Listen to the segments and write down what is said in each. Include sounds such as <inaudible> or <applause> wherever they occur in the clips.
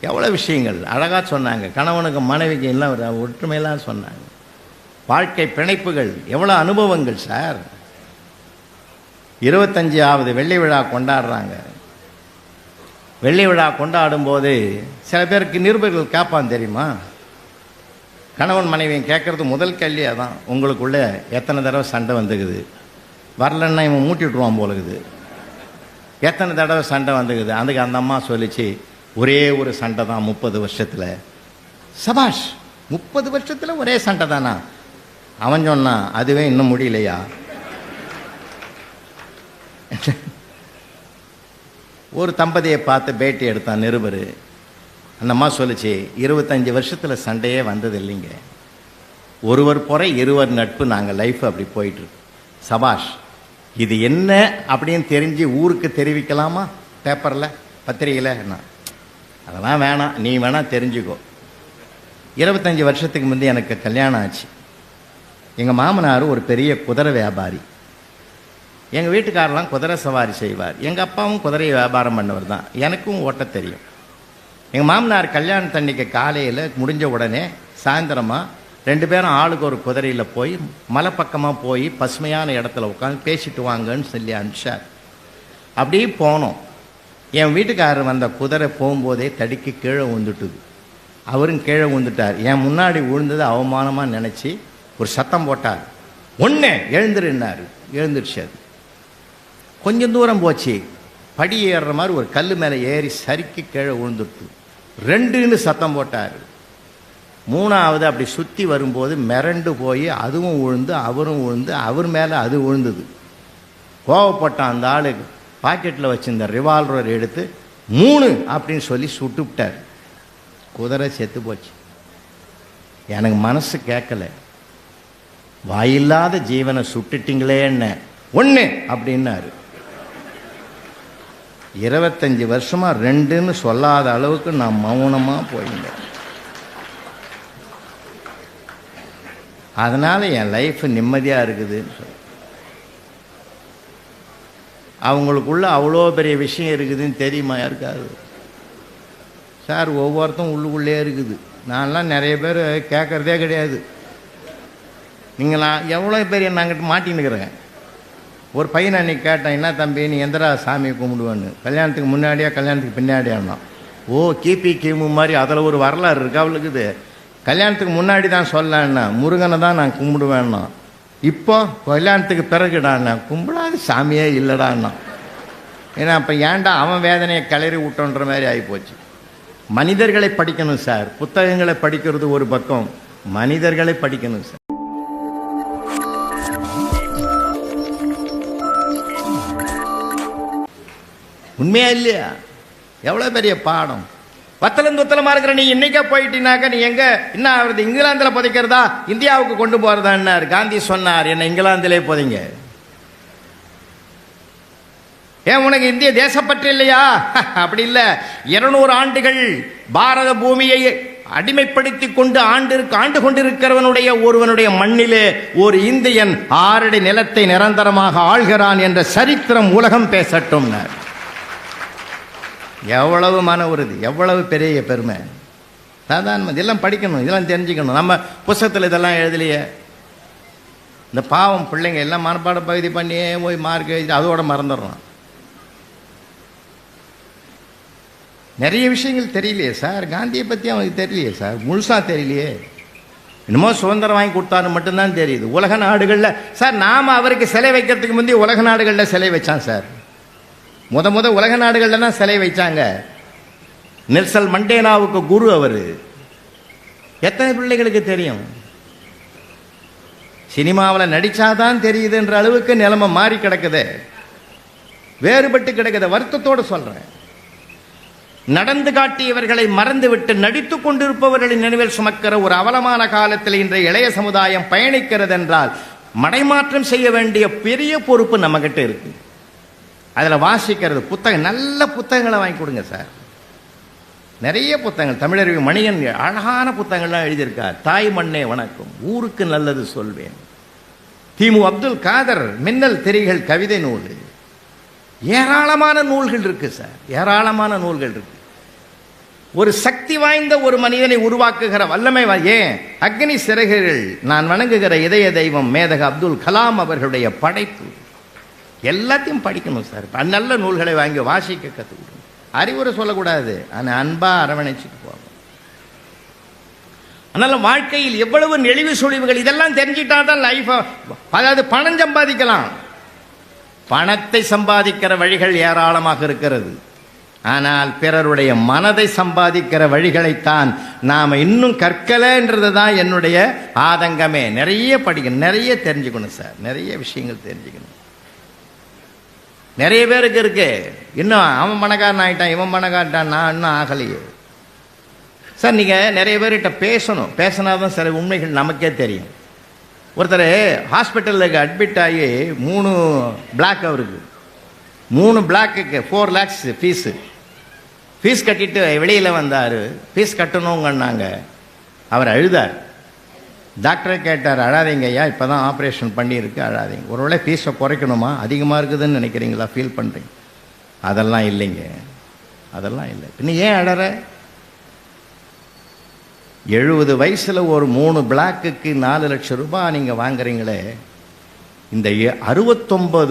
எவ்வளோ விஷயங்கள்? அழகாக சொன்னாங்க. கணவனுக்கு மனைவிக்கு எல்லாம் ஒரு ஒற்றுமையெல்லாம் சொன்னாங்க. வாழ்க்கை பிணைப்புகள் எவ்வளோ அனுபவங்கள் சார்? இருபத்தஞ்சாவது வெள்ளி விழா கொண்டாடுறாங்க. வெள்ளி விழா கொண்டாடும் போது சில பேருக்கு நிருபர்கள் கேட்பான் தெரியுமா? கணவன் மனைவியும் கேட்குறது முதல் கேள்வியாக தான் உங்களுக்குள்ள எத்தனை தடவை சண்டை வந்துக்குது? வரலன்னா இவன் மூட்டி விட்ருவான் போலுக்குது. எத்தனை தடவை சண்டை வந்துக்குது? அதுக்கு அந்த அம்மா சொல்லிச்சு ஒரே ஒரு சண்டை தான் முப்பது வருஷத்தில். சபாஷ் முப்பது வருஷத்தில் ஒரே சண்டை தானா? அவன் சொன்னான் அதுவே இன்னும் முடியலையா? ஒரு தம்பதியை பார்த்து பேட்டி எடுத்தான் நிருபர். அந்த அம்மா சொல்லுச்சு இருபத்தஞ்சி வருஷத்தில் சண்டையே வந்தது இல்லைங்க. ஒருவர் பொறை இருவர் நட்பு நாங்கள் லைஃப் அப்படி போயிட்டுருக்கு. சபாஷ் இது என்ன அப்படின்னு தெரிஞ்சு ஊருக்கு தெரிவிக்கலாமா? பேப்பரில் பத்திரிகையில்? என்ன அதெல்லாம் வேணாம். நீ வேணால் தெரிஞ்சுக்கோ. இருபத்தஞ்சி வருஷத்துக்கு முந்தைய எனக்கு கல்யாணம் ஆச்சு. எங்கள் மாமனார் ஒரு பெரிய குதிரை வியாபாரி. எங்கள் வீட்டுக்காரெல்லாம் குதிரை சவாரி செய்வார். எங்கள் அப்பாவும் குதிரையை வியாபாரம் பண்ணவர் தான். எனக்கும் ஓட்ட தெரியும். எங்கள் மாமனார் கல்யாணத்தன்னைக்கு காலையில் முடிஞ்ச உடனே சாயந்தரமாக ரெண்டு பேரும் ஆளுக்கு ஒரு குதிரையில் போய் மலை பக்கமாக போய் பசுமையான இடத்துல உட்காந்து பேசிட்டு வாங்கன்னு சொல்லி அனுப்பிச்சார். அப்படியே போனோம். என் வீட்டுக்காரர் வந்த குதிரை போகும்போதே தடிக்கு கீழே விழுந்துட்டுது. அவரும் கீழே விழுந்துட்டார். என் முன்னாடி விழுந்தது அவமானமாக நினச்சி ஒரு சத்தம் போட்டார். ஒன்று எழுந்துருன்னாரு எழுந்துருச்சு அது. கொஞ்சம் தூரம் போச்சு. படி ஏறுற மாதிரி ஒரு கல் மேலே ஏறி சறுக்கி கீழே விழுந்துட்டு ரெண்டுன்னு சத்தம் போட்டார். மூணாவது அப்படி சுற்றி வரும்போது மிரண்டு போய் அதுவும் விழுந்து அவரும் விழுந்து அவர் மேலே அது விழுந்தது. கோவப்பட்ட அந்த ஆளு பாக்கெட்டில் வச்சிருந்த ரிவால்வர் எடுத்து மூணு அப்படின்னு சொல்லி சுட்டு விட்டார் குதிரை செத்து போச்சு. எனக்கு மனசு கேட்கல. வாயில்லாத ஜீவனை சுட்டுட்டிங்களே என்ன ஒன்று அப்படின்னாரு. இருபத்தஞ்சி வருஷமாக ரெண்டுன்னு சொல்லாத அளவுக்கு நான் மௌனமாக போயிருந்தேன். அதனால் என் லைஃப் நிம்மதியாக இருக்குதுன்னு அவங்களுக்குள்ள அவ்வளோ பெரிய விஷயம் இருக்குதுன்னு தெரியுமா யாருக்காது சார் ஒவ்வொருத்தரும் உள்ளுக்குள்ளே இருக்குது. நான்லாம் நிறைய பேர் கேட்குறதே கிடையாது. நீங்கள் நான் எவ்வளோ பேர் நாங்கிட்ட மாட்டின்னுக்கிறேன் ஒரு பையன் அன்றைக்கி கேட்டேன் என்ன தம்பி நீ எந்தடா சாமியை கும்பிடுவேன்னு? கல்யாணத்துக்கு முன்னாடியா கல்யாணத்துக்கு பின்னாடியான்னா ஓ கிபி கிமு மாதிரி அதில் ஒரு வரலாறு இருக்கு அவளுக்குது. கல்யாணத்துக்கு முன்னாடி தான் சொல்லலான்னா முருகனை தான் நான் கும்பிடுவேன்னா? இப்போ கல்யாணத்துக்கு பிறகுடாண்ணா கும்பிடாது சாமியே இல்லைடான்னா. ஏன்னா அப்போ ஏன்டா அவன் வேதனையை கிளறி விட்டோன்ற மாதிரி ஆகிப்போச்சு மனிதர்களை படிக்கணும் சார். புத்தகங்களை படிக்கிறது ஒரு பக்கம். மனிதர்களை படிக்கணும் சார். உண்மையா இல்லையா? எவ்வளோ பெரிய பாடம். வத்தலம் துத்தலமா இருக்கிற நீ இன்னைக்கே போயிட்டீனாக்க நீ எங்க? என்ன ஆகுறது? இங்கிலாந்துல புதைக்கிறதா? இந்தியாவுக்கு கொண்டு போறதான்னார் காந்தி சொன்னார் என்ன இங்கிலாந்திலே புதைங்க. ஏன் உனக்கு இந்திய தேசப்பற்று இல்லையா? <laughs> அப்படி இல்லை. இருநூறு ஆண்டுகள் பாரத பூமியை அடிமைப்படுத்தி கொண்டு ஆண்டு ஆண்டு கொண்டிருக்கிறவனுடைய ஒருவனுடைய மண்ணிலே ஒரு இந்தியன் ஆறடி நிலத்தை நிரந்தரமாக ஆள்கிறான் என்ற சரித்திரம் உலகம் பேசட்டும் எவ்வளவு மன உறுதி எவ்வளவு பெரிய பெருமை. சாதாரண இதெல்லாம் படிக்கணும் இதெல்லாம் தெரிஞ்சுக்கணும். நம்ம புஸ்தகத்தில் இதெல்லாம் எழுதலையே. இந்த பாவம் பிள்ளைங்க எல்லாம் மனப்பாட பகுதி பண்ணியே போய் மார்க் எழுதி அதோட மறந்துடுறோம். நிறைய விஷயங்கள் தெரியலையே சார். காந்தியை பற்றி அவனுக்கு தெரியலையே சார். முழுசாக தெரியலையே. என்னமோ சுதந்திரம் வாங்கி கொடுத்தாரு மட்டும்தான் தெரியுது. உலக நாடுகளில் சார் நாம் அவருக்கு சிலை வைக்கிறதுக்கு முந்தைய உலக நாடுகளில் சிலை வச்சான் சார். முத முத உலக நாடுகளில் சிலை வைச்சாங்க. நெல்சல் மண்டேனாவுக்கு குரு அவர். எத்தனை பிள்ளைகளுக்கு தெரியும்? சினிமாவில் நடிச்சாதான் தெரியுதுன்ற அளவுக்கு நிலைமை மாறி கிடக்குது. வேறுபட்டு கிடக்குது. வருத்தத்தோடு சொல்றேன். நடந்து காட்டியவர்களை மறந்துவிட்டு நடித்து கொண்டிருப்பவர்களின் நினைவில் சுமக்கிற ஒரு அவலமான காலத்தில் இன்றைய இளைய சமுதாயம் பயணிக்கிறது என்றால் மடைமாற்றம் செய்ய வேண்டிய பெரிய பொறுப்பு நம்மகிட்ட இருக்கு. அதில் வாசிக்கிறது புத்தகம் நல்ல புத்தகங்களை வாங்கி கொடுங்க சார். நிறைய புத்தகங்கள். தமிழறிவு மணிகன் அழகான புத்தகங்கள்லாம் எழுதியிருக்கார். தாய் மண்ணே வணக்கம் ஊருக்கு நல்லது சொல்வேன். திமு அப்துல் காதர் மின்னல் திரைகள் கவிதை நூல். ஏராளமான நூல்கள் இருக்கு சார். ஏராளமான நூல்கள் இருக்கு. ஒரு சக்தி வாய்ந்த ஒரு மனிதனை உருவாக்குகிற வல்லமை ஏன்? அக்னி சிறகுகள். நான் வணங்குகிற இதய தெய்வம் மேதக அப்துல் கலாம் அவர்களுடைய படைப்பு. எல்லாத்தையும் படிக்கணும் சார். நல்ல நூல்களை வாங்கி வாசிக்க கற்றுக்கணும் அறிவுரை சொல்லக்கூடாது. ஆனால் அன்பாக அரவணைச்சிட்டு போகணும். அதனால் வாழ்க்கையில் எவ்வளவு நெளிவு சுழிவுகள் இதெல்லாம் தெரிஞ்சிட்டா தான் லைஃப் அதாவது பணம் சம்பாதிக்கலாம். பணத்தை சம்பாதிக்கிற வழிகள் ஏராளமாக இருக்கிறது. ஆனால் பிறருடைய மனதை சம்பாதிக்கிற வழிகளைத்தான் நாம் இன்னும் கற்கலைன்றது தான் என்னுடைய ஆதங்கமே. நிறைய படிக்கணும் நிறைய தெரிஞ்சுக்கணும் சார். நிறைய விஷயங்கள் தெரிஞ்சுக்கணும். நிறைய பேருக்கு இருக்கு. இன்னும் அவன் பணக்காரன் ஆகிட்டான் இவன் பணக்காரன் நான் இன்னும் ஆகலையே. சார் நீங்கள் நிறைய பேர்கிட்ட பேசணும். பேசினாதான் சில உண்மைகள் நமக்கே தெரியும். ஒருத்தர் ஹாஸ்பிட்டலுக்கு அட்மிட் ஆகி மூணு பிளாக் அவருக்கு. மூணு பிளாக்குக்கு ஃபோர் லேக்ஸ் ஃபீஸு ஃபீஸ் கட்டிட்டு வெளியில் வந்தார். ஃபீஸ் கட்டணுங்கன்னாங்க. அவர் அழுதார். டாக்டரை கேட்டார் அழாதீங்க ஐயா இப்போ தான் ஆப்ரேஷன் பண்ணியிருக்கு அழாதீங்க. ஒருவேளை ஃபீஸை குறைக்கணுமா? அதிகமாக இருக்குதுன்னு நினைக்கிறீங்களா? ஃபீல் பண்ணுறீங்க அதெல்லாம் இல்லைங்க. அதெல்லாம் இல்லை. பின்ன ஏன் அழற? எழுபது வயசில் ஒரு மூணு பிளாக்குக்கு நாலு லட்சம் ரூபாய் நீங்கள் வாங்குறீங்களே இந்த எ-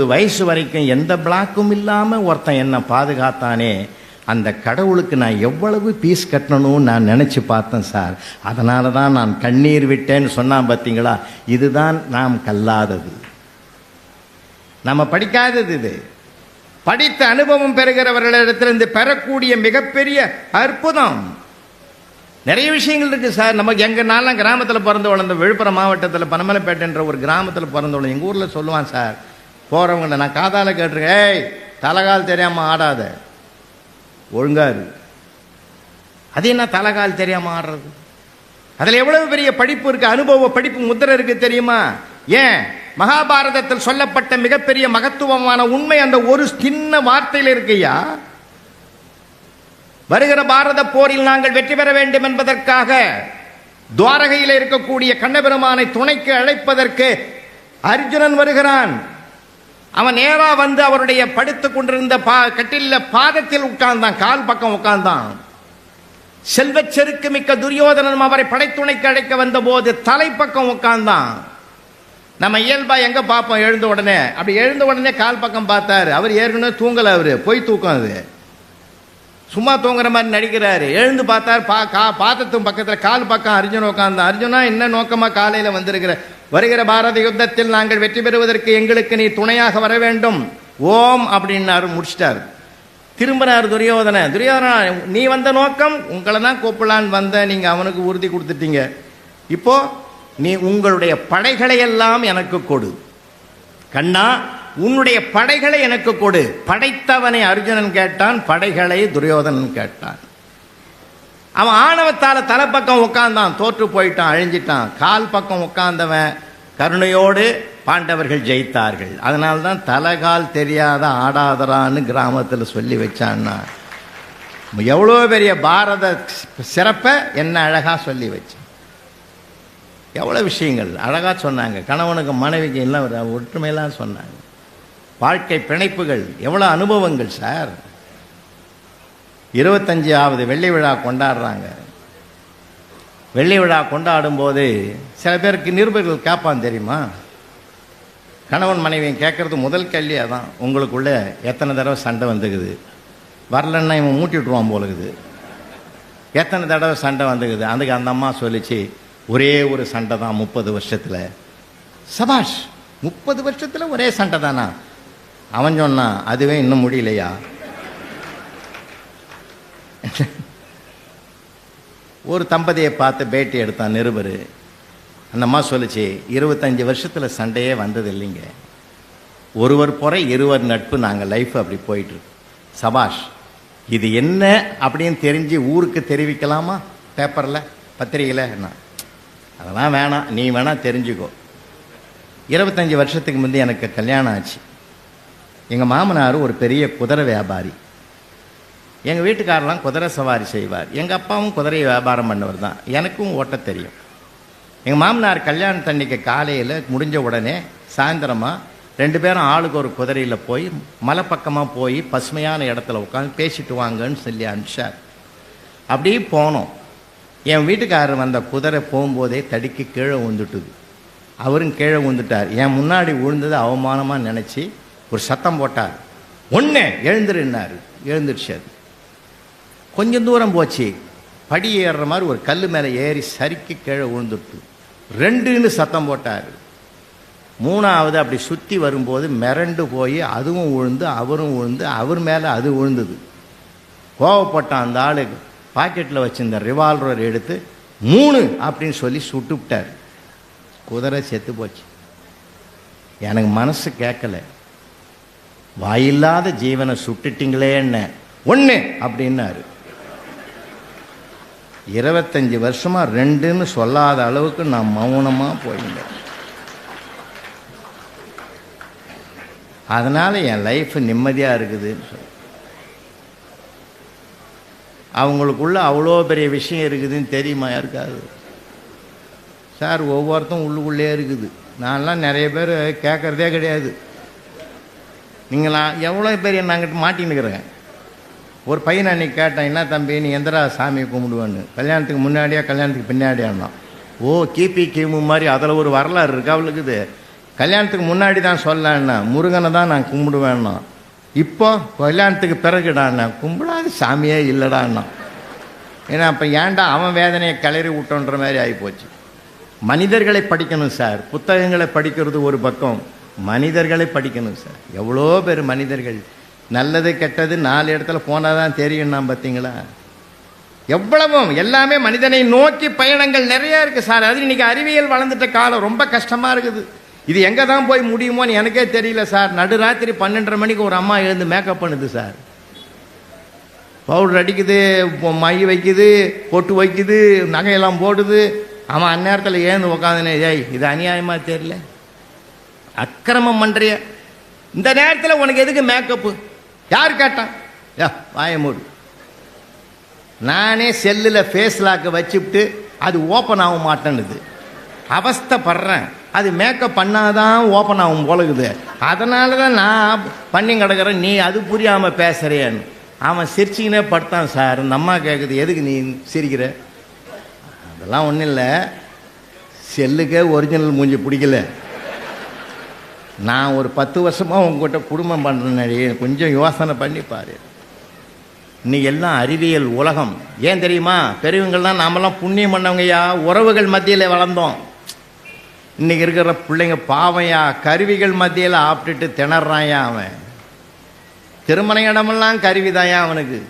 வயசு வரைக்கும் எந்த பிளாக்கும் இல்லாமல் ஒருத்தன் என்னை பாதுகாத்தானே அந்த கடவுளுக்கு நான் எவ்வளவு பீஸ் கட்டணும்னு நான் நினச்சி பார்த்தேன் சார் அதனால தான் நான் கண்ணீர் விட்டேன்னு சொன்னான் பார்த்தீங்களா இதுதான் நாம் கல்லாதது. நம்ம படிக்காதது இது. படித்த அனுபவம் பெறுகிறவர்களிடத்திலிருந்து பெறக்கூடிய மிகப்பெரிய அற்புதம். நிறைய விஷயங்கள் இருக்குது சார் நமக்கு எங்கள் நாளெலாம் கிராமத்தில் பிறந்து வளர்ந்த விழுப்புரம் மாவட்டத்தில் பனமலைப்பேட்டைன்ற ஒரு கிராமத்தில் பிறந்து வளர்ந்த எங்கள் ஊரில் சொல்லுவான் சார் போகிறவங்க நான் காதால் கேட்டிருக்கேன் ஏய் தலைகால் தெரியாமல் ஆடாத. ஒழுங்கா இருக்கு அது என்ன தலைகால் தெரியாம ஆடுறது? அதில் எவ்வளவு பெரிய படிப்பு இருக்கு அனுபவ படிப்பு முத்திரை இருக்கு தெரியுமா? ஏன்? மகாபாரதத்தில் சொல்லப்பட்ட மிகப்பெரிய மகத்துவமான உண்மை அந்த ஒரு சின்ன வார்த்தையில் இருக்கையா வருகிற பாரத போரில் நாங்கள் வெற்றி பெற வேண்டும் என்பதற்காக துவாரகையில் இருக்கக்கூடிய கண்ணபெருமானை துணைக்கு அழைப்பதற்கு அர்ஜுனன் வருகிறான். அவன் நேரா வந்து அவருடைய படுத்துக் கொண்டிருந்த பா கட்டில பாதத்தில் உட்கார்ந்தான் கால் பக்கம் உட்கார்ந்தான். செல்வச்செருக்கு மிக்க துரியோதனன் அவரை படைத்துணைக்கு அழைக்க வந்தபோது தலைப்பக்கம் உட்கார்ந்தான். நம்ம இயல்பா எங்க பார்ப்போம் எழுந்த உடனே? அப்படி எழுந்த உடனே கால் பக்கம் பார்த்தாரு. அவர் ஏற்கனவே தூங்கல அவரு. போய் தூக்கம் அது. சும்மா தூங்குற மாதிரி நடிக்கிறாரு. எழுந்து பார்த்தார் பா கா பாத்தத்தும் பக்கத்தில் கால் பக்கம் அர்ஜுன் உட்கார்ந்தான் அர்ஜுனா என்ன நோக்கமாக காலையில் வந்திருக்கிற? வருகிற பாரத யுத்தத்தில் நாங்கள் வெற்றி பெறுவதற்கு எங்களுக்கு நீ துணையாக வர வேண்டும். ஓம் அப்படின்னாரு முடிச்சிட்டார். திரும்பினார் துரியோதன துரியோதனா நீ வந்த நோக்கம் உங்களை தான் கூப்பிடலான்னு வந்த நீங்கள் அவனுக்கு உறுதி கொடுத்துட்டீங்க. இப்போ நீ உங்களுடைய படைகளை எல்லாம் எனக்கு கொடு. கண்ணா உன்னுடைய படைகளை எனக்கு கொடு. படைத்தவனை அர்ஜுனன் கேட்டான் படைகளை துரியோதனன் கேட்டான். அவன் ஆணவத்தால் தலைப்பக்கம் உட்கார்ந்தான் தோற்று போயிட்டான் அழிஞ்சிட்டான். கால் பக்கம் உட்கார்ந்தவன் கருணையோடு பாண்டவர்கள் ஜெயித்தார்கள். அதனால தான் தலைகால் தெரியாத ஆடாதரான்னு கிராமத்தில் சொல்லி வச்சான்னா. எவ்வளோ பெரிய பாரத சிறப்பை என்ன அழகாக சொல்லி வச்சான் எவ்வளோ விஷயங்கள் அழகாக சொன்னாங்க. கணவனுக்கு மனைவிக்கு எல்லாம் ஒற்றுமையெல்லாம் சொன்னாங்க. வாழ்க்கை பிணைப்புகள் எவ்வளோ அனுபவங்கள் சார்? இருபத்தஞ்சாவது வெள்ளி விழா கொண்டாடுறாங்க. வெள்ளி விழா கொண்டாடும் போது சில பேருக்கு நிருபர்கள் கேட்பான் தெரியுமா? கணவன் மனைவியும் கேட்கறது முதல் கேள்வியாக தான் உங்களுக்குள்ளே எத்தனை தடவை சண்டை வந்துக்குது? வரலன்னா இவன் மூட்டி விட்ருவான் போலுக்குது எத்தனை தடவை சண்டை வந்துக்குது? அதுக்கு அந்த அம்மா சொல்லிச்சு ஒரே ஒரு சண்டை தான் முப்பது வருஷத்தில். சபாஷ் முப்பது வருஷத்தில் ஒரே சண்டை தானா? அவன் சொன்னான் அதுவே இன்னும் முடியலையா? ஒரு தம்பதியை பார்த்து பேட்டி எடுத்தான் நிருபர். அந்த அம்மா சொல்லுச்சு இருபத்தஞ்சி வருஷத்தில் சண்டையே வந்தது இல்லைங்க. ஒருவர் பொறை இருவர் நட்பு நாங்கள் லைஃப் அப்படி போயிட்டுருக்கு. சபாஷ் இது என்ன அப்படின்னு தெரிஞ்சு ஊருக்கு தெரிவிக்கலாமா? பேப்பரில் பத்திரிகையில்? என்ன? அதெல்லாம் வேணாம். நீ வேணால் தெரிஞ்சுக்கோ. இருபத்தஞ்சி வருஷத்துக்கு முந்தைய எனக்கு கல்யாணம் ஆச்சு. எங்கள் மாமனார் ஒரு பெரிய குதிரை வியாபாரி. எங்கள் வீட்டுக்காரெல்லாம் குதிரை சவாரி செய்வார். எங்கள் அப்பாவும் குதிரை வியாபாரம் பண்ணவர் தான். எனக்கும் ஓட்ட தெரியும். எங்கள் மாமனார் கல்யாணத்தன்னைக்கு காலையில் முடிஞ்ச உடனே சாயந்தரமாக ரெண்டு பேரும் ஆளுக்கு ஒரு குதிரையில் போய் மலை பக்கமாக போய் பசுமையான இடத்துல உட்காந்து பேசிட்டு வாங்கன்னு சொல்லி அனுப்பிச்சார். அப்படியே போனோம். என் வீட்டுக்காரர் வந்த குதிரை போகும்போதே தடிக்கு கீழே விழுந்துட்டுது. அவரும் கீழே விழுந்துட்டார். என் முன்னாடி விழுந்தது அவமானமாக நினச்சி ஒரு சத்தம் போட்டார். ஒன்று எழுந்துருன்னாரு எழுந்துருச்சு அது. கொஞ்சம் தூரம் போச்சு. படி ஏறுற மாதிரி ஒரு கல் மேலே ஏறி சறுக்கி கீழே விழுந்துட்டு ரெண்டுன்னு சத்தம் போட்டார். மூணாவது அப்படி சுற்றி வரும்போது மிரண்டு போய் அதுவும் விழுந்து அவரும் விழுந்து அவர் மேலே அது விழுந்தது. கோவப்பட்ட அந்த ஆள் பாக்கெட்டில் வச்சிருந்த ரிவால்வர் எடுத்து மூணு அப்படின்னு சொல்லி சுட்டுவிட்டார். குதிரை செத்து போச்சு. எனக்கு மனசு கேட்கல. வாயில்லாத ஜீவனை சுட்டுட்டிங்களே என்ன? ஒன்று அப்படின்னாரு. இருபத்தஞ்சி வருஷமா ரெண்டுன்னு சொல்லாத அளவுக்கு நான் மௌனமாக போயிருந்தேன். அதனால் என் லைஃப் நிம்மதியாக இருக்குதுன்னு சொல்லி அவங்களுக்குள்ள அவ்வளோ பெரிய விஷயம் இருக்குதுன்னு தெரியுமா யாருக்காது சார் ஒவ்வொருத்தரும் உள்ளுக்குள்ளே இருக்குது. நான்லாம் நிறைய பேர் கேட்குறதே கிடையாது. நீங்களா எவ்வளோ பேர் நாங்கிட்ட மாட்டின்னுக்கிறேன் ஒரு பையனை அன்றைக்கி கேட்டேன் என்ன தம்பி நீ எந்தரா சாமியை கும்பிடுவேன்னு. கல்யாணத்துக்கு முன்னாடியா கல்யாணத்துக்கு பின்னாடியான்னா ஓ கிபி கிமு மாதிரி அதில் ஒரு வரலாறு இருக்கு அவளுக்குது. கல்யாணத்துக்கு முன்னாடி தான் சொல்லன்னா முருகனை தான் நான் கும்பிடுவேன்னா. இப்போ கல்யாணத்துக்கு பிறகுடாண்ணா கும்பிடாத சாமியே இல்லைடாண்ணா ஏன்னா அப்போ ஏன்டா அவன் வேதனையை கிளறி விட்டோன்ற மாதிரி ஆகிப்போச்சு மனிதர்களை படிக்கணும் சார். புத்தகங்களை படிக்கிறது ஒரு பக்கம். மனிதர்களை படிக்கணும் சார். எவ்வளோ பேர் மனிதர்கள்? நல்லது கெட்டது நாலு இடத்துல போனால் தான் தெரியும்னா பார்த்தீங்களா எவ்வளவும் எல்லாமே மனிதனை நோக்கி பயணங்கள் நிறைய இருக்குது சார். அது இன்னைக்கு அறிவியல் வளர்ந்துட்ட காலம் ரொம்ப கஷ்டமாக இருக்குது. இது எங்கே தான் போய் முடியுமோன்னு எனக்கே தெரியல சார். நடுராத்திரி பன்னெண்டரை மணிக்கு ஒரு அம்மா எழுந்து மேக்கப் பண்ணுது சார். பவுடர் அடிக்குது மை வைக்குது பொட்டு வைக்குது நகையெல்லாம் போடுது. அவன் அந்நேரத்தில் ஏந்து உக்காந்துனே ஏய் இது அநியாயமாக தெரியல? அக்கிரமம் பண்றிய. இந்த நேரத்தில் உனக்கு எதுக்கு மேக்கப்பு யார் கேட்டான் யா வாய மூடு. நானே செல்லில் ஃபேஸ் லாக்கை வச்சுவிட்டு அது ஓப்பன் ஆக மாட்டேன்னுது. அவஸ்தைப்படுறேன். அது மேக்கப் பண்ணாதான் ஓப்பன் ஆகும் போலகுது. அதனால தான் நான் பண்ணி கிடக்குறேன். நீ அது புரியாமல் பேசுறியன்னு. அவன் சிரிச்சிக்கினே படுத்தான் சார். இந்த அம்மா கேட்குது எதுக்கு நீ சிரிக்கிற? அதெல்லாம் ஒன்றும் இல்லை. செல்லுக்கே ஒரிஜினல் மூஞ்சி பிடிக்கல. நான் ஒரு பத்து வருஷமாக உங்ககிட்ட குடும்பம் பண்ணுறேன் கொஞ்சம் யோசனை பண்ணி பாரு. இன்னைக்கு எல்லாம் அறிவியல் உலகம். ஏன் தெரியுமா? பெரியவங்கள்லாம் நாமெல்லாம் புண்ணியம் பண்ணவங்கய்யா. உறவுகள் மத்தியில் வளர்ந்தோம். இன்னைக்கு இருக்கிற பிள்ளைங்க பாவையா. கருவிகள் மத்தியில் ஆப்பிட்டுட்டு திணறாயா அவன். திருமண இடமெல்லாம் கருவிதாயா அவனுக்கு.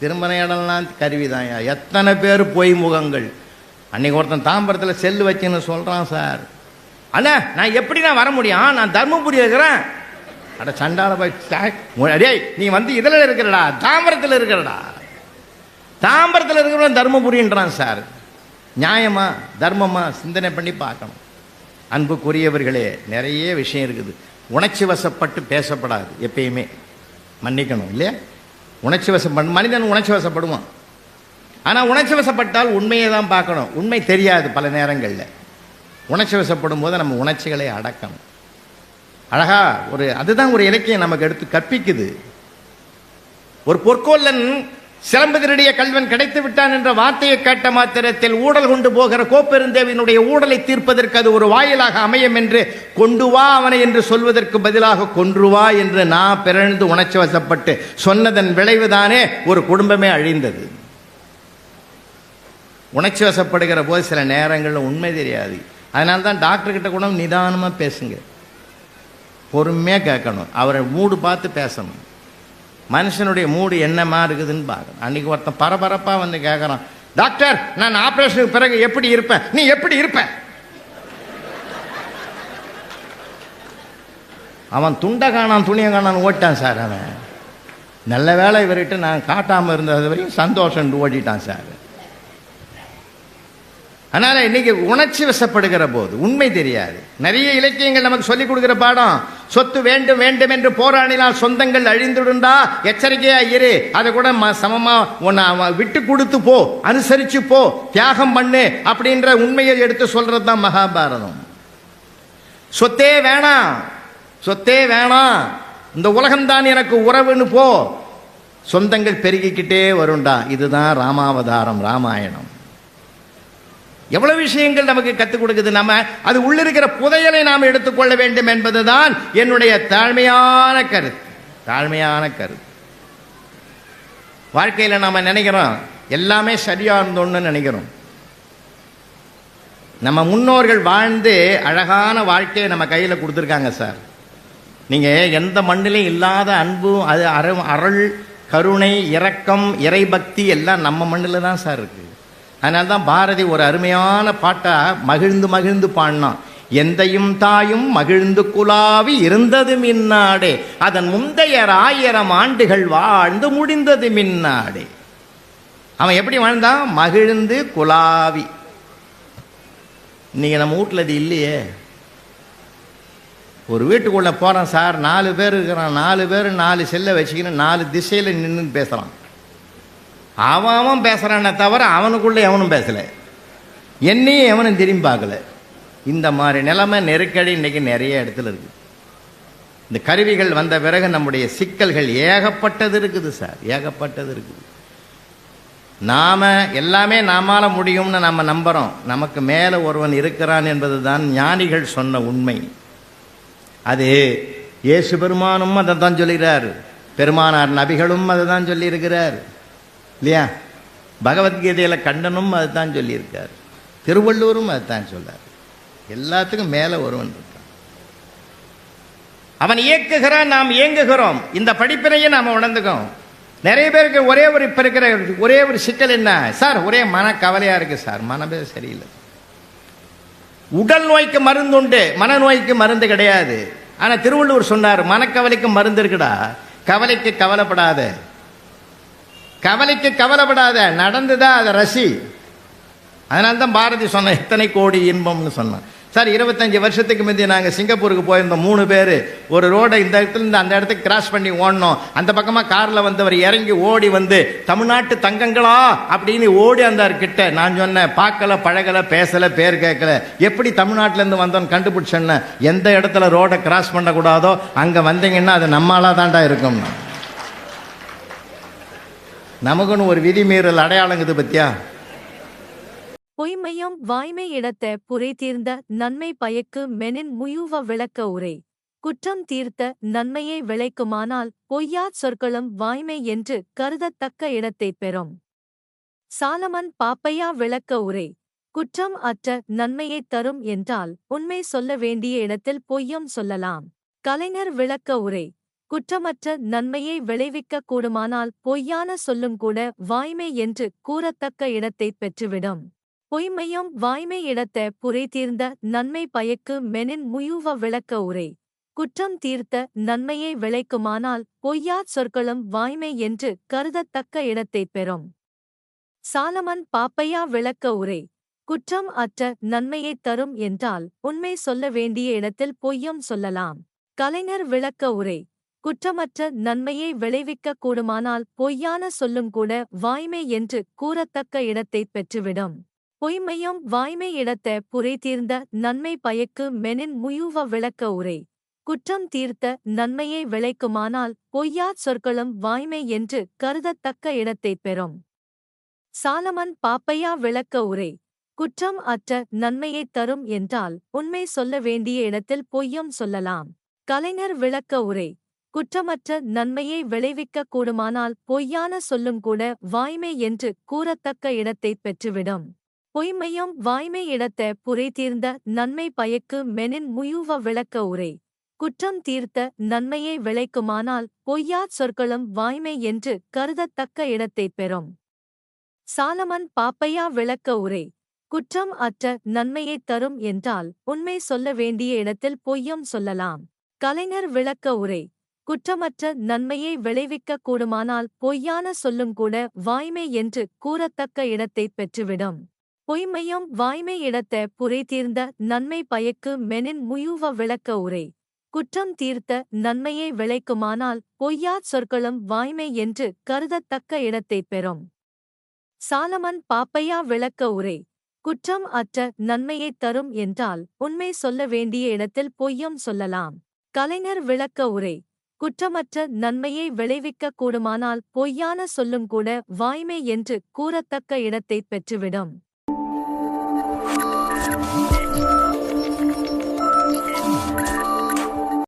திருமண இடம்லாம் கருவிதாயா எத்தனை பேர் பொய் முகங்கள். அன்றைக்கி ஒருத்தன் தாம்பரத்தில் செல்லு வச்சுன்னு சொல்கிறான் சார். அண்ணா நான் எப்படி நான் வர முடியும்? நான் தர்மபுரி இருக்கிறேன் அட சண்டால போய் சாய், நீ வந்து இதில் இருக்கிறடா தாம்பரத்தில் இருக்கிறடா. தாம்பரத்தில் இருக்கிறவன் தர்மபுரின்றான் சார். நியாயமா தர்மமா சிந்தனை பண்ணி பார்க்கணும். அன்புக்குரியவர்களே நிறைய விஷயம் இருக்குது. உணர்ச்சி வசப்பட்டு பேசப்படாது எப்பயுமே. மன்னிக்கணும் இல்லையா? உணர்ச்சி வசப்பட மனிதன் உணர்ச்சி வசப்படுவான் ஆனால் உணர்ச்சி வசப்பட்டால் உண்மையை தான் பார்க்கணும். உண்மை தெரியாது பல நேரங்களில். உணர்ச்சி வசப்படும் போது நம்ம உணர்ச்சிகளை அடக்கணும். அழகா ஒரு அதுதான் ஒரு இலக்கியம் நமக்கு எடுத்து கற்பிக்குது. ஒரு பொற்கோல்லன் சிலம்பதினுடைய கல்வன் கிடைத்து விட்டான் என்ற வார்த்தையை கேட்ட மாத்திரத்தில் ஊடல் கொண்டு போகிற கோப்பெருந்தேவினுடைய ஊடலை தீர்ப்பதற்கு அது ஒரு வாயிலாக அமையும் என்று கொண்டு வா அவனை என்று சொல்வதற்கு பதிலாக கொன்று வா என்று நான் பிறழ்ந்து உணர்ச்சி வசப்பட்டு சொன்னதன் விளைவுதானே ஒரு குடும்பமே அழிந்தது. உணர்ச்சி வசப்படுகிற போது சில நேரங்களில் உண்மை தெரியாது. அதனால தான் டாக்டர்கிட்ட கூட நிதானமாக பேசுங்க. பொறுமையாக கேட்கணும். அவரை மூடு பார்த்து பேசணும். மனுஷனுடைய மூடு என்னமா இருக்குதுன்னு பார்க்கணும். அன்றைக்கி ஒருத்தன் பரபரப்பாக வந்து கேட்குறான் டாக்டர் நான் ஆப்ரேஷனுக்கு பிறகு எப்படி இருப்பேன்? நீ எப்படி இருப்ப? அவன் துண்டை காணான் துணியை காணான்னு ஓட்டான் சார் அவன். நல்ல வேலை இவர்கிட்ட நான் காட்டாமல் இருந்தது வரையும் சந்தோஷம் ஓட்டிட்டான் சார். அதனால் இன்னைக்கு உணர்ச்சி வசப்படுகிற போது உண்மை தெரியாது. நிறைய இலக்கியங்கள் நமக்கு சொல்லிக் கொடுக்குற பாடம் சொத்து வேண்டும் வேண்டும் என்று போராடினால் சொந்தங்கள் அழிந்துடுண்டா எச்சரிக்கையாக இரு அதை கூட ம- சமமாக உன்னை அவன் விட்டு கொடுத்து போ அனுசரித்து போ தியாகம் பண்ணு அப்படின்ற உண்மையை எடுத்து சொல்கிறது தான் மகாபாரதம். சொத்தே வேணாம் சொத்தே வேணாம் இந்த உலகம்தான் எனக்கு உறவுன்னு போ. சொந்தங்கள் பெருகிக்கிட்டே வரும்டா இதுதான் ராமாவதாரம் ராமாயணம். எவ்வளவு விஷயங்கள் நமக்கு கற்றுக் கொடுக்குது நம்ம? அது உள்ளிருக்கிற புதையலை நாம் எடுத்துக்கொள்ள வேண்டும் என்பதுதான் என்னுடைய தாழ்மையான கருத்து. தாழ்மையான கருத்து. வாழ்க்கையில் நாம் நினைக்கிறோம் எல்லாமே சரியாக இருந்தோன்னு நினைக்கிறோம். நம்ம முன்னோர்கள் வாழ்ந்து அழகான வாழ்க்கையை நம்ம கையில் கொடுத்துருக்காங்க சார். நீங்கள் எந்த மண்ணிலையும் இல்லாத அன்பும் அது அரு அருள் கருணை இரக்கம் இறைபக்தி எல்லாம் நம்ம மண்ணில் தான் சார் இருக்குது அதனால தான் பாரதி ஒரு அருமையான பாட்டை மகிழ்ந்து மகிழ்ந்து பாடினான். எந்தையும் தாயும் மகிழ்ந்து குலாவி இருந்தது மின்னாடே. அதன் முந்தையர் ஆயிரம் ஆண்டுகள் வாழ்ந்து முடிந்தது மின்னாடே. அவன் எப்படி வாழ்ந்தான்? மகிழ்ந்து குலாவி நீங்கள் நம்ம வீட்டில் அது இல்லையே. ஒரு வீட்டுக்குள்ளே போகிறோம் சார் நாலு பேர் இருக்கிறான் நாலு பேர் நாலு செல்லை வச்சுக்கின்னு நாலு திசையில் நின்று பேசுகிறான் அவன் அவன் பேசுகிறானே தவிர அவனுக்குள்ளே எவனும் பேசலை. என்னையும் எவனும் திரும்பி பார்க்கல. இந்த மாதிரி நிலைமை நெருக்கடி இன்றைக்கி நிறைய இடத்துல இருக்குது இந்த கருவிகள் வந்த பிறகு நம்முடைய சிக்கல்கள் ஏகப்பட்டது இருக்குது சார். ஏகப்பட்டது இருக்குது. நாம் எல்லாமே நாமால முடியும்னு நம்ம நம்புறோம். நமக்கு மேலே ஒருவன் இருக்கிறான் என்பது தான் ஞானிகள் சொன்ன உண்மை. அது இயேசு பெருமானும் அதை தான் சொல்லுகிறார் பெருமானார் நபிகளும் அதை தான் சொல்லியிருக்கிறார். இல்லையா? பகவத்கீதையில் கண்டனும் அதுதான் சொல்லியிருக்கார். திருவள்ளூரும் அதுதான் சொல்லார் எல்லாத்துக்கும் மேலே ஒருவன் இருக்கான். அவன் இயக்குகிறான் நாம் இயங்குகிறோம். இந்த படிப்பினையும் நாம் உணர்ந்துக்கோம். நிறைய பேருக்கு ஒரே ஒரு இப்போ இருக்கிற ஒரே ஒரு சிக்கல் என்ன? சார் ஒரே மன கவலையாக இருக்குது சார். மனமே சரியில்லை. உடல் நோய்க்கு மருந்து உண்டு. மனநோய்க்கு மருந்து கிடையாது. ஆனால் திருவள்ளுவர் சொன்னார் மனக்கவலைக்கு மருந்து இருக்குடா. கவலைக்கு கவலைப்படாத. கவலைக்கு கவலைப்படாத நடந்துதா அதை ரசி. அதனால தான் பாரதி சொன்ன எத்தனை கோடி இன்பம்னு சொன்னான். சார் இருபத்தஞ்சி வருஷத்துக்கு முந்தைய நாங்கள் சிங்கப்பூருக்கு போயிருந்தோம் மூணு பேர். ஒரு ரோடை இந்த இடத்துலேருந்து அந்த இடத்துக்கு கிராஸ் பண்ணி ஓடணும். அந்த பக்கமாக காரில் வந்தவர் இறங்கி ஓடி வந்து தமிழ்நாட்டு தங்கங்களா? அப்படின்னு ஓடி வந்தார் கிட்ட. நான் சொன்னேன் பார்க்கல பழகல பேசல பேர் கேட்கல. எப்படி தமிழ்நாட்டிலேருந்து வந்தோன்னு கண்டுபிடிச்சேன்னு. எந்த இடத்துல ரோடை கிராஸ் பண்ணக்கூடாதோ அங்கே வந்தீங்கன்னா அது நம்மளாக தாண்டா இருக்கும் நமக்குன்னு ஒரு விதிமீறல் அடையாளங்குது பத்தியா? பொய்மையும் வாய்மை இடத்த புரை தீர்ந்த நன்மை பயக்கு மெனின் முயுவ விளக்க உரை. குற்றம் தீர்த்த நன்மையை விளைக்குமானால் பொய்யா சொற்களும் வாய்மை என்று கருதத்தக்க இடத்தைப் பெறும். சாலமன் பாப்பையா விளக்க உரை. குற்றம் அற்ற நன்மையைத் தரும் என்றால் உண்மை சொல்ல வேண்டிய இடத்தில் பொய்யும் சொல்லலாம். கலைஞர் விளக்க உரை. குற்றமற்ற நன்மையை விளைவிக்க கூடுமானால் பொய்யான சொல்லும் கூட வாய்மை என்று கூறத்தக்க இடத்தைப் பெற்றுவிடும். பொய்மையும் வாய்மை இடத்த புரை தீர்ந்த நன்மை பயக்கு மெனின் முயுவ விளக்க உரை. குற்றம் தீர்த்த நன்மையை விளைக்குமானால் பொய்யாச் சொற்களும் வாய்மை என்று கருதத்தக்க இடத்தைப் பெறும். சாலமன் பாப்பையா விளக்க உரை. குற்றம் அற்ற நன்மையைத் தரும் என்றால் உண்மை சொல்ல வேண்டிய இடத்தில் பொய்யும் சொல்லலாம். கலைஞர் விளக்க உரை. குற்றமற்ற நன்மையை விளைவிக்கக் கூடுமானால் பொய்யான சொல்லும் கூட வாய்மை என்று கூறத்தக்க இடத்தைப் பெற்றுவிடும். பொய்மையும் வாய்மை இடத்த புரை தீர்ந்த நன்மை பயக்கு மெனின் முயுவ விளக்க உரை. குற்றம் தீர்த்த நன்மையை விளைக்குமானால் பொய்யாச் சொற்களும் வாய்மை என்று கருதத்தக்க இடத்தைப் பெறும். சாலமன் பாப்பையா விளக்க உரை. குற்றம் அற்ற நன்மையைத் தரும் என்றால் உண்மை சொல்ல வேண்டிய இடத்தில் பொய்யும் சொல்லலாம். கலைஞர் விளக்க உரை. குற்றமற்ற நன்மையை விளைவிக்கக் கூடுமானால் பொய்யான சொல்லும் கூட வாய்மை என்று கூறத்தக்க இடத்தைப் பெற்றுவிடும். பொய்மையும் வாய்மை இடத்த புரை தீர்ந்த நன்மை பயக்கு மெனின் முயுவ விளக்க உரை. குற்றம் தீர்த்த நன்மையை விளைக்குமானால் பொய்யாச் சொற்களும் வாய்மை என்று கருதத்தக்க இடத்தைப் பெறும். சாலமன் பாப்பையா விளக்க உரை. குற்றம் அற்ற நன்மையைத் தரும் என்றால் உண்மை சொல்ல வேண்டிய இடத்தில் பொய்யும் சொல்லலாம். கலைஞர் விளக்க உரை. குற்றமற்ற நன்மையை விளைவிக்கக் கூடுமானால் பொய்யான சொல்லும் கூட வாய்மை என்று கூறத்தக்க இடத்தைப் பெற்றுவிடும். பொய்மையும் வாய்மை இடத்த புரை தீர்ந்த நன்மை பயக்கு மெனின் முயுவ விளக்க உரை. குற்றம் தீர்த்த நன்மையை விளைக்குமானால் பொய்யாச் சொற்களும் வாய்மை என்று கருதத்தக்க இடத்தைப் பெறும். சாலமன் பாப்பையா விளக்க உரை. குற்றம் அற்ற நன்மையைத் தரும் என்றால் உண்மை சொல்ல வேண்டிய இடத்தில் பொய்யும் சொல்லலாம். கலைஞர் விளக்க உரை. குற்றமற்ற நன்மையை விளைவிக்க கூடுமானால் பொய்யான சொல்லும் கூட வாய்மை என்று கூறத்தக்க இடத்தைப் பெற்றுவிடும்.